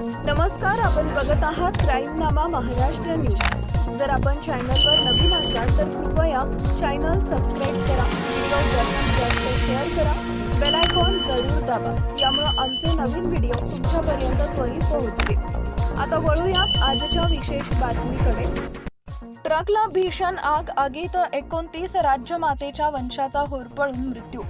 नमस्कार आपण बघत आहात क्राईम नामा महाराष्ट्र न्यूज. जर आपण चॅनलवर नवीन असाल तर कृपया चॅनल सबस्क्राईब करा व्हिडिओ जास्तीत जास्त शेअर करा. बेल आयकॉन जरूर दाबा यामुळे आमचे नवीन व्हिडिओ तुमच्यापर्यंत त्वरित पोहोचतील. आता वळूया आजच्या विशेष बातमीकडे. ट्रकला भीषण आग आगीत एकोणतीस राज्यमातेच्या वंशाचा होरपळून मृत्यू.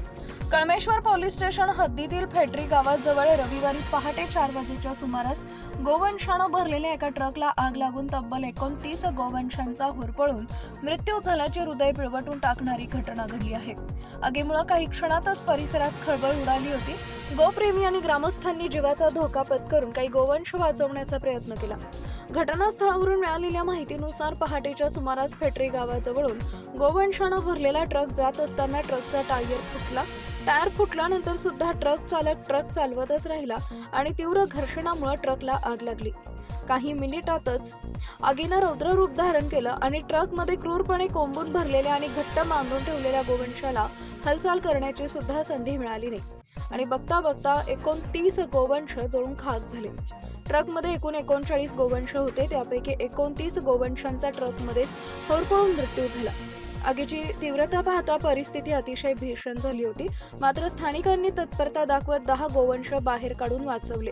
कळमेश्वर पोलीस स्टेशन हद्दीतील फेटरी गावाजवळ रविवारी पहाटे चार वाजेच्या सुमारास गोवंशानं भरलेल्या एका ट्रकला आग लागून तब्बल एकोणतीस गोवंशांचा होरपळून मृत्यू झाल्याचे हृदय पिळवटून टाकणारी घटना घडली आहे. आगीमुळे काही क्षणातच परिसरात खळबळ उडाली होती. गोप्रेमी आणि ग्रामस्थांनी जीवाचा धोका पत्करून काही गोवंश वाचवण्याचा प्रयत्न केला. घटनास्थळावरून मिळालेल्या माहितीनुसार पहाटेच्या सुमारास फेटरी गावाजवळून गोवंशानं भरलेला ट्रक जात असताना ट्रकचा टायर फुटला टायर फुटल्यानंतर सुद्धा ट्रक चालक ट्रक चालवतच राहिला आणि तीव्र घर्षणामुळे ट्रकला आग लागली. काही मिनिटातच आगीनं रौद्र रूप धारण केलं आणि ट्रकमध्ये क्रूरपणे कोंबून भरलेल्या आणि घट्ट मांडून ठेवलेल्या गोवंशाला हालचाल करण्याची सुद्धा संधी मिळाली नाही. आणि बघता बघता एकोणतीस गोवंश जळून खाक झाले. ट्रकमध्ये एकूण एकोणचाळीस गोवंश होते त्यापैकी एकोणतीस गोवंशांचा ट्रकमध्ये होरपळून मृत्यू झाला. आगीची तीव्रता पाहता परिस्थिती अतिशय भीषण झाली होती. मात्र स्थानिकांनी तत्परता दाखवत दहा गोवंश बाहेर काढून वाचवले.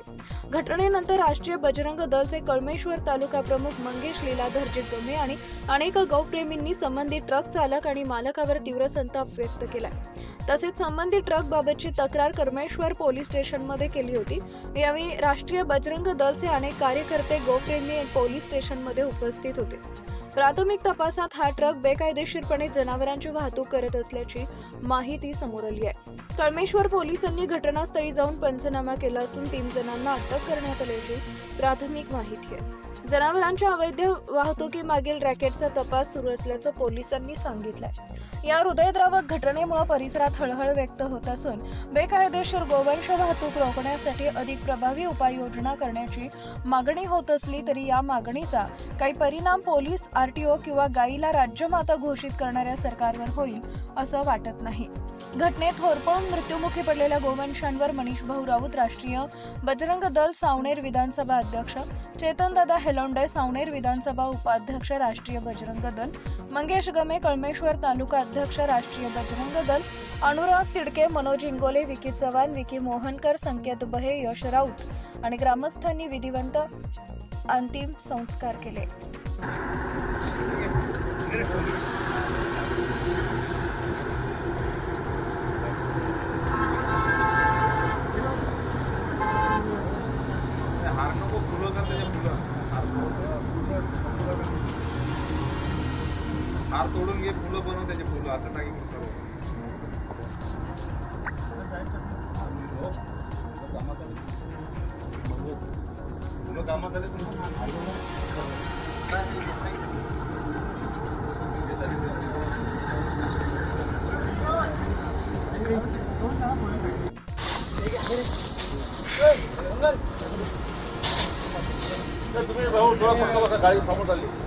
घटनेनंतर राष्ट्रीय बजरंग दलचे कळमेश्वर तालुका प्रमुख मंगेश लीलाधर जिगमे आणि अनेक गौप्रेमींनी संबंधित ट्रक चालक आणि मालकावर तीव्र संताप व्यक्त केलाय. तसेच संबंधित ट्रक बाबतची तक्रार कर्मेश्वर पोलीस स्टेशनमध्ये केली होती. यावेळी राष्ट्रीय बजरंग दलचे अनेक कार्यकर्ते गोप्रेमी पोलीस स्टेशनमध्ये उपस्थित होते. प्राथमिक तपासात हा ट्रक बेकायदेशीरपणे जनावरांची वाहतूक करत असल्याची माहिती समोर आली आहे. कळमेश्वर पोलिसांनी घटनास्थळी जाऊन पंचनामा केला असून तीन जणांना अटक करण्यात आल्याची प्राथमिक माहिती आहे. जनावरांच्या अवैध वाहतुकीमागील रॅकेटचा तपास सुरू असल्याचं पोलिसांनी सांगितलंय. या हृदयद्रावक घटनेमुळे परिसरात हळहळ व्यक्त होत असून बेकायदेशीर गोवंश वाहतूक रोखण्यासाठी अधिक प्रभावी उपाययोजना करण्याची मागणी होत असली तरी या मागणीचा काही परिणाम पोलीस आरटीओ किंवा गायीला राज्यमाता घोषित करणाऱ्या सरकारवर होईल असं वाटत नाही. घटनेत होरपळून मृत्युमुखी पडलेल्या गोवंशांवर मनीष भाऊ राऊत राष्ट्रीय बजरंग दल सावनेर विधानसभा अध्यक्ष चेतनदादा हेलोंडे सावनेर विधानसभा उपाध्यक्ष राष्ट्रीय बजरंग दल मंगेश गमे कळमेश्वर तालुका अध्यक्ष राष्ट्रीय बजरंग दल अनुराग तिडके मनोज इंगोले विकी चव्हाण विकी मोहनकर संकेत बहे यश राऊत आणि ग्रामस्थांनी विधिवंत अंतिम संस्कार केले. हार तोडून घे फुलं बनव त्याचे फुलं असं टाकी सर्व फुलं कामात आले तुम्ही भाऊ थोडा पक्का बसा गाडी समोर आली